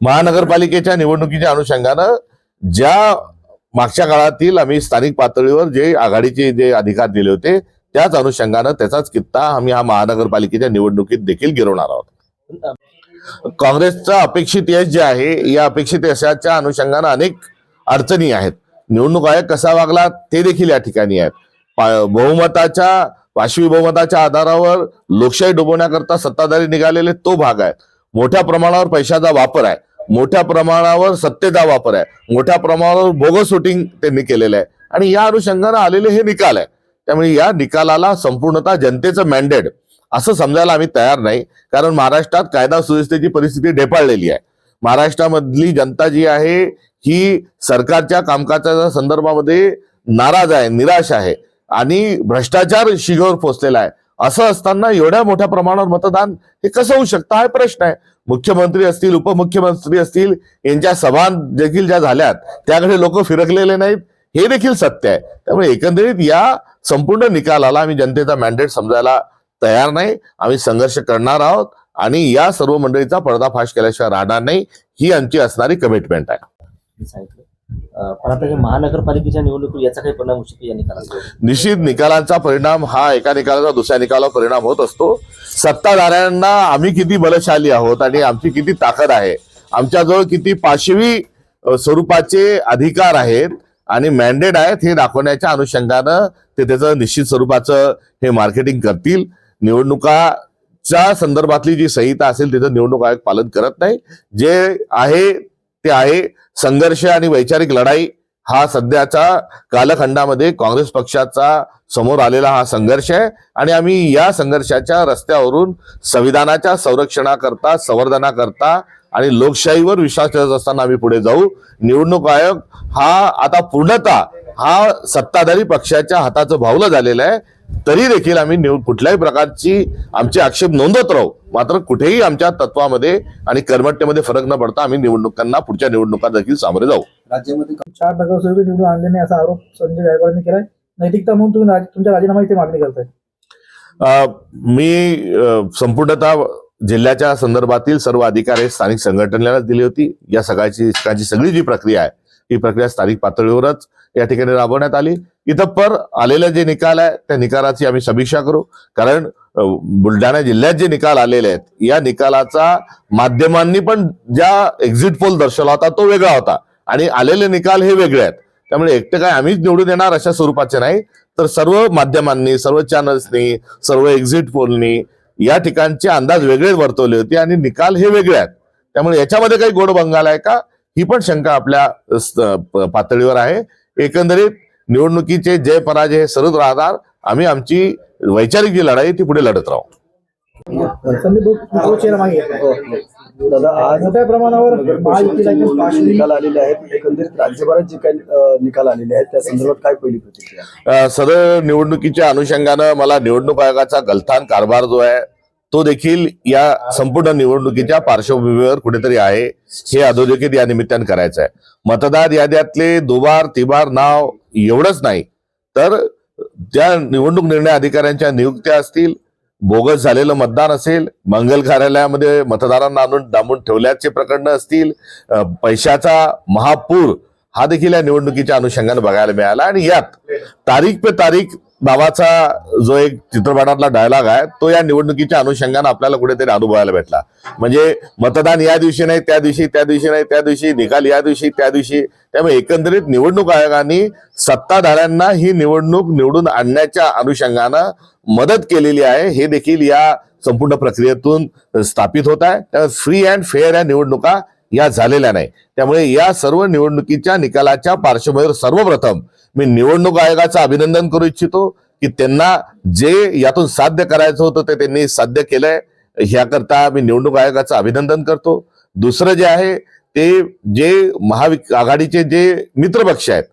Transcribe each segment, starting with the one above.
महानगरपालिकेच्या निवडणुकीच्या अनुषंगानं ज्या मागच्या काळातील आम्ही स्थानिक पातळीवर जे आघाडीचे जे अधिकार दिले होते त्याच अनुषंगानं त्याचाच कित्ता आम्ही हा महानगरपालिकेच्या निवडणुकीत देखील गिरवणार आहोत. काँग्रेसचं अपेक्षित यश जे आहे या अपेक्षित यशाच्या अनुषंगानं अनेक अडचणी आहेत. निवडणूक आयोग कसा वागला ते देखील या ठिकाणी आहेत. बहुमताच्या पाशवी बहुमताच्या आधारावर लोकशाही डुबवण्याकरता सत्ताधारी निघालेले तो भाग आहे मोठ्या प्रमाणावर पैशाचा वापर आहे. मोठ्या प्रमाणावर सत्तेचा वापर आहे. मोठ्या प्रमाणावर बोगस शूटिंग त्यांनी केलेलं आहे. आणि या अनुषंगानं आलेले हे निकाल आहे. त्यामुळे या निकालाला संपूर्णतः जनतेचं मॅन्डेट असं समजायला आम्ही तयार नाही. कारण महाराष्ट्रात कायदा सुव्यवस्थेची परिस्थिती ढेपाळलेली आहे. महाराष्ट्रामधली जनता जी आहे ही सरकारच्या कामकाजाच्या संदर्भामध्ये नाराज आहे निराश आहे. आणि भ्रष्टाचार शिगेवर पोचलेला आहे. असं असताना एवढ्या मोठ्या प्रमाणावर मतदान हे कसं होऊ शकतं? हा प्रश्न आहे. मुख्यमंत्री असतील उपमुख्यमंत्री असतील यांच्या सभा देखील ज्या झाल्यात त्याकडे लोक फिरकलेले नाहीत. हे देखील सत्य आहे. त्यामुळे एकंदरीत या संपूर्ण निकालाला आम्ही जनतेचा मॅन्डेट समजायला तयार नाही. आम्ही संघर्ष करणार आहोत आणि या सर्व मंडळीचा पर्दाफाश केल्याशिवाय राहणार नाही. ही आमची असणारी कमिटमेंट आहे. मी सांगितलं पण आता हे महानगरपालिकेच्या निवडणुकीवर याचा काही परिणाम होऊ शकतो या निकालाचा निश्चित निकालांचा परिणाम हा एका निकालाचा दुसऱ्या निकालावर परिणाम होत असतो. सत्ताधाऱ्यांना आम्ही किती बलशाली आहोत आणि आमची किती ताकद आहे? आमच्याजवळ किती पाशवी स्वरूपाचे अधिकार आहेत आणि मॅन्डेट आहेत हे दाखवण्याच्या अनुषंगानं ते त्याचं निश्चित स्वरूपाचं हे मार्केटिंग करतील. निवडणुकाच्या संदर्भातली जी संहिता असेल त्याचं निवडणूक आयोग पालन करत नाही. जे आहे ते आहे. संघर्ष आणि वैचारिक लढाई हा सध्याच्या कालखंडामध्ये काँग्रेस पक्षाचा समोर आलेला हा संघर्ष आहे. आणि आम्ही या संघर्षाच्या रस्त्यावरून संविधानाच्या संरक्षणाकरता संवर्धनाकरता आणि लोकशाहीवर विश्वास ठेवत असताना आम्ही पुढे जाऊ. निवडणूक आयोग हा आता पूर्णतः हा सत्ताधारी पक्षाच्या हाताचं भावलं झालेलं आहे. तरी देखील आम्ही कुठल्याही प्रकारची आमचे आक्षेप नोंदवत राहू. मात्र कुठेही आमच्या तत्वामध्ये आणि कर्मठ्यमध्ये फरक न पडता आम्ही निवडणुकांना पुढच्या निवडणुकात देखील सामोरे जाऊ. राज्यामध्ये चार नगरसेवक निवडून आणले नाही असा आरोप संजय गायकवाडांनी केलाय. नैतिकता म्हणून तुम्ही तुमच्या राजीनामा इथे मागणी करताय. मी संपूर्णतः जिल्ह्याच्या संदर्भातील सर्व अधिकार हे स्थानिक संघटनेला दिली होती. या सगळ्याची सगळ्याची सगळी जी प्रक्रिया आहे ही प्रक्रिया स्थानिक पातळीवरच या ठिकाणी राबवण्यात आली. इथं पर आलेले जे निकाल आहे त्या निकालाची आम्ही समीक्षा करू. कारण बुलढाणा जिल्ह्यात जे निकाल आलेले आहेत या निकालाचा माध्यमांनी पण ज्या एक्झिट पोल दर्शवला होता तो वेगळा होता. आणि आलेले निकाल हे वेगळे आहेत. त्यामुळे एकटे काय आम्हीच निवडून येणार अशा स्वरूपाचे नाही. तर सर्व माध्यमांनी सर्व चॅनल्सनी सर्व एक्झिट पोलनी या ठिकाणचे अंदाज वेगळे वर्तवले होते आणि निकाल हे वेगळे आहेत. त्यामुळे याच्यामध्ये काही गोड बंगाल आहे का? ही पण शंका आपल्या पातळीवर आहे. एकंदरीत निवडणुकीचे जय पराजय हे सरळ राहणार आम्ही आमची वैचारिक जी लढाई ती पुढे लढत राहू. दादा आज मोठ्या प्रमाणावर महायुतीला निकाल आलेले आहेत. एकंदरीत राज्यभरात जे काही निकाल आलेले आहेत त्या संदर्भात काय पहिली प्रतिक्रिया? सदर निवडणुकीच्या अनुषंगानं मला निवडणूक आयोगाचा गलथान कारभार जो आहे तो देखील या संपूर्ण निवडणुकीच्या पार्श्वभूमीवर कुठेतरी आहे. हे अधोरेखित या निमित्तानं करायचं आहे मतदार याद्यातले दुबार तिबार नाव एवढंच नाही. तर त्या निवडणूक निर्णय अधिकाऱ्यांच्या नियुक्त्या असतील बोगस झालेलं मतदान असेल मंगल कार्यालयामध्ये मतदारांना आणून डांबून ठेवल्याचे प्रकरण असतील पैशाचा महापूर हा देखील या निवडणुकीच्या अनुषंगाने बघायला मिळाला. आणि यात तारीख पे तारीख नावाचा जो एक चित्रपटातला डायलॉग आहे तो या निवडणुकीच्या अनुषंगाने आपल्याला कुठेतरी अनुभवायला भेटला. म्हणजे मतदान या दिवशी नाही त्या दिवशी त्या दिवशी नाही त्या दिवशी निकाल या दिवशी त्या दिवशी. त्यामुळे एकंदरीत निवडणूक आयोगाने सत्ताधाऱ्यांना ही निवडणूक निवडून आणण्याच्या अनुषंगानं मदत केलेली आहे. हे देखील या संपूर्ण प्रक्रियेतून स्थापित होत आहे. फ्री अँड फेअर या निवडणुका या झालेल्या नाही. त्यामुळे या सर्व निवडणुकीच्या निकालाच्या पार्श्वभूमीवर सर्वप्रथम मी निवडणूक आयोगाचं अभिनंदन करू इच्छितो की त्यांना जे यातून साध्य करायचं होतं ते त्यांनी साध्य केलंय. ह्याकरता मी निवडणूक आयोगाचं अभिनंदन करतो. दुसरं जे आहे ते जे महाविक आघाडीचे जे मित्रपक्ष आहेत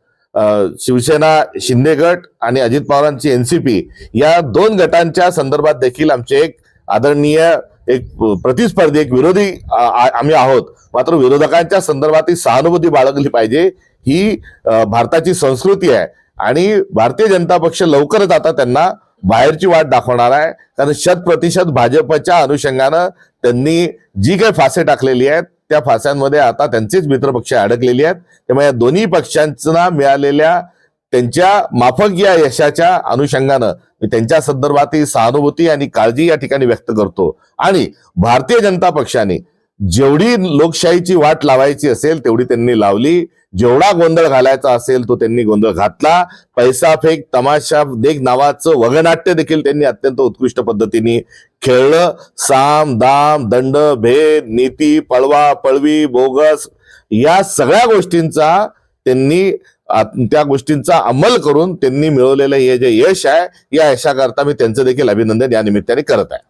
शिवसेना शिंदे गट आणि अजित पवारांची एनसीपी या दोन गटांच्या संदर्भात देखील आमचे एक आदरणीय एक प्रतिस्पर्धी एक विरोधी आम्ही आहोत. मात्र विरोधकांच्या संदर्भात ही सहानुभूती बाळगली पाहिजे. ही भारताची संस्कृती आहे. आणि भारतीय जनता पक्ष लवकरच आता त्यांना बाहेरची वाट दाखवणार आहे. कारण शत प्रतिशत भाजपच्या अनुषंगानं त्यांनी जी काही फासे टाकलेली आहेत त्या फास्यांमध्ये आता त्यांचेच मित्रपक्ष अडकलेली आहेत. त्यामुळे या दोन्ही पक्षांना मिळालेल्या त्यांच्या माफक या यशाच्या अनुषंगानं मी त्यांच्या संदर्भातील सहानुभूती आणि काळजी या ठिकाणी व्यक्त करतो. आणि भारतीय जनता पक्षाने जेवढी लोकशाहीची वाट लावायची असेल तेवढी त्यांनी लावली. जेवढा गोंधळ घालायचा असेल तो त्यांनी गोंधळ घातला. पैसा फेक तमाशा देख नावाचं वगनाट्य देखील त्यांनी अत्यंत उत्कृष्ट पद्धतीने खेळलं. साम दाम दंड भेद नीती पळवा पळवी बोगस या सगळ्या गोष्टींचा त्यांनी त्या गोष्टींचा अंमल करून त्यांनी मिळवलेलं हे जे यश आहे या यशाकरता मी त्यांचं देखील अभिनंदन या निमित्ताने करत आहे.